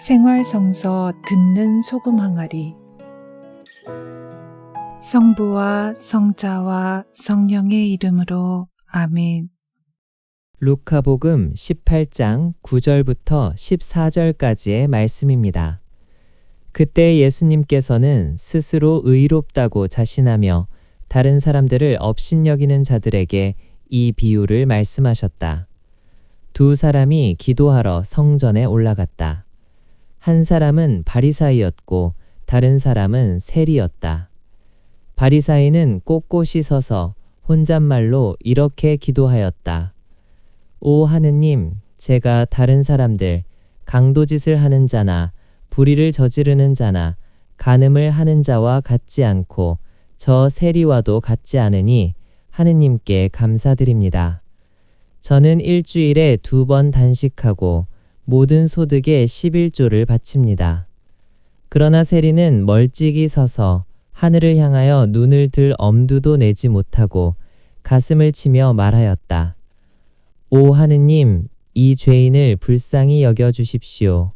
생활성서 듣는 소금 항아리 성부와 성자와 성령의 이름으로 아멘. 루카복음 18장 9절부터 14절까지의 말씀입니다. 그때 예수님께서는 스스로 의롭다고 자신하며 다른 사람들을 업신여기는 자들에게 이 비유를 말씀하셨다. 두 사람이 기도하러 성전에 올라갔다. 한 사람은 바리사이였고 다른 사람은 세리였다. 바리사이는 꼿꼿이 서서 혼잣말로 이렇게 기도하였다. 오 하느님, 제가 다른 사람들, 강도짓을 하는 자나 불의를 저지르는 자나 간음을 하는 자와 같지 않고 저 세리와도 같지 않으니 하느님께 감사드립니다. 저는 일주일에 두 번 단식하고 모든 소득의 11조를 바칩니다. 그러나 세리는 멀찍이 서서 하늘을 향하여 눈을 들 엄두도 내지 못하고 가슴을 치며 말하였다. 오 하느님, 이 죄인을 불쌍히 여겨 주십시오.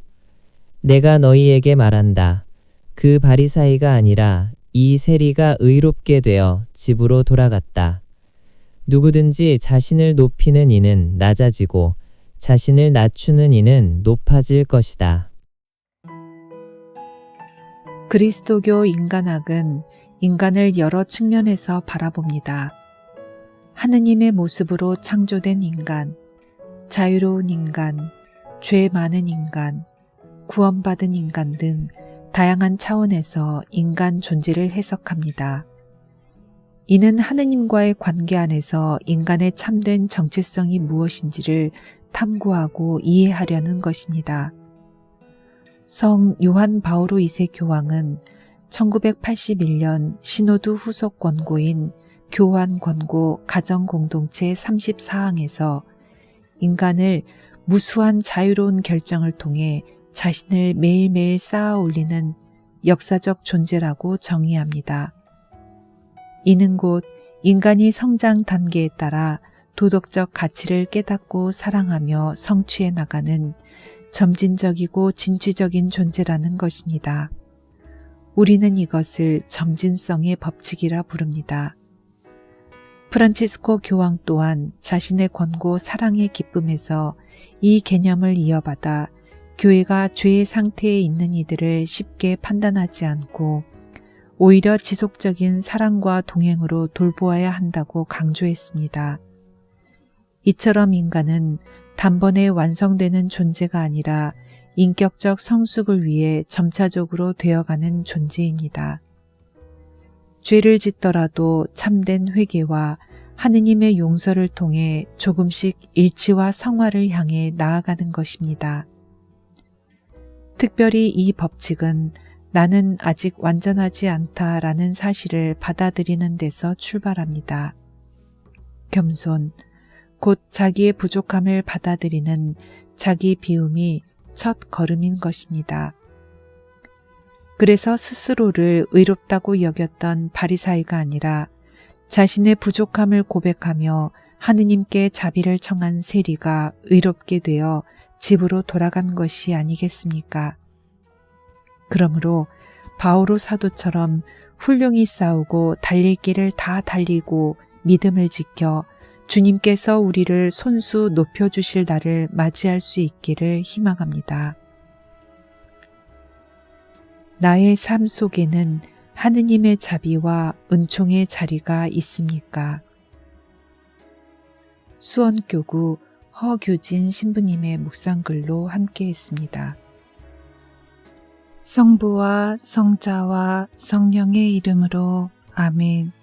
내가 너희에게 말한다. 그 바리사이가 아니라 이 세리가 의롭게 되어 집으로 돌아갔다. 누구든지 자신을 높이는 이는 낮아지고 자신을 낮추는 이는 높아질 것이다. 그리스도교 인간학은 인간을 여러 측면에서 바라봅니다. 하느님의 모습으로 창조된 인간, 자유로운 인간, 죄 많은 인간, 구원받은 인간 등 다양한 차원에서 인간 존재를 해석합니다. 이는 하느님과의 관계 안에서 인간의 참된 정체성이 무엇인지를 탐구하고 이해하려는 것입니다. 성 요한 바오로 2세 교황은 1981년 신호두 후속 권고인 교환 권고 가정 공동체 34항에서 인간을 무수한 자유로운 결정을 통해 자신을 매일매일 쌓아 올리는 역사적 존재라고 정의합니다. 이는 곧 인간이 성장 단계에 따라 도덕적 가치를 깨닫고 사랑하며 성취해 나가는 점진적이고 진취적인 존재라는 것입니다. 우리는 이것을 점진성의 법칙이라 부릅니다. 프란치스코 교황 또한 자신의 권고 사랑의 기쁨에서 이 개념을 이어받아 교회가 죄의 상태에 있는 이들을 쉽게 판단하지 않고 오히려 지속적인 사랑과 동행으로 돌보아야 한다고 강조했습니다. 이처럼 인간은 단번에 완성되는 존재가 아니라 인격적 성숙을 위해 점차적으로 되어가는 존재입니다. 죄를 짓더라도 참된 회개와 하느님의 용서를 통해 조금씩 일치와 성화를 향해 나아가는 것입니다. 특별히 이 법칙은 나는 아직 완전하지 않다라는 사실을 받아들이는 데서 출발합니다. 겸손, 곧 자기의 부족함을 받아들이는 자기 비움이 첫 걸음인 것입니다. 그래서 스스로를 의롭다고 여겼던 바리사이가 아니라 자신의 부족함을 고백하며 하느님께 자비를 청한 세리가 의롭게 되어 집으로 돌아간 것이 아니겠습니까? 그러므로 바오로 사도처럼 훌륭히 싸우고 달릴 길을 다 달리고 믿음을 지켜 주님께서 우리를 손수 높여주실 날을 맞이할 수 있기를 희망합니다. 나의 삶 속에는 하느님의 자비와 은총의 자리가 있습니까? 수원교구 허규진 신부님의 묵상글로 함께 했습니다. 성부와 성자와 성령의 이름으로 아멘.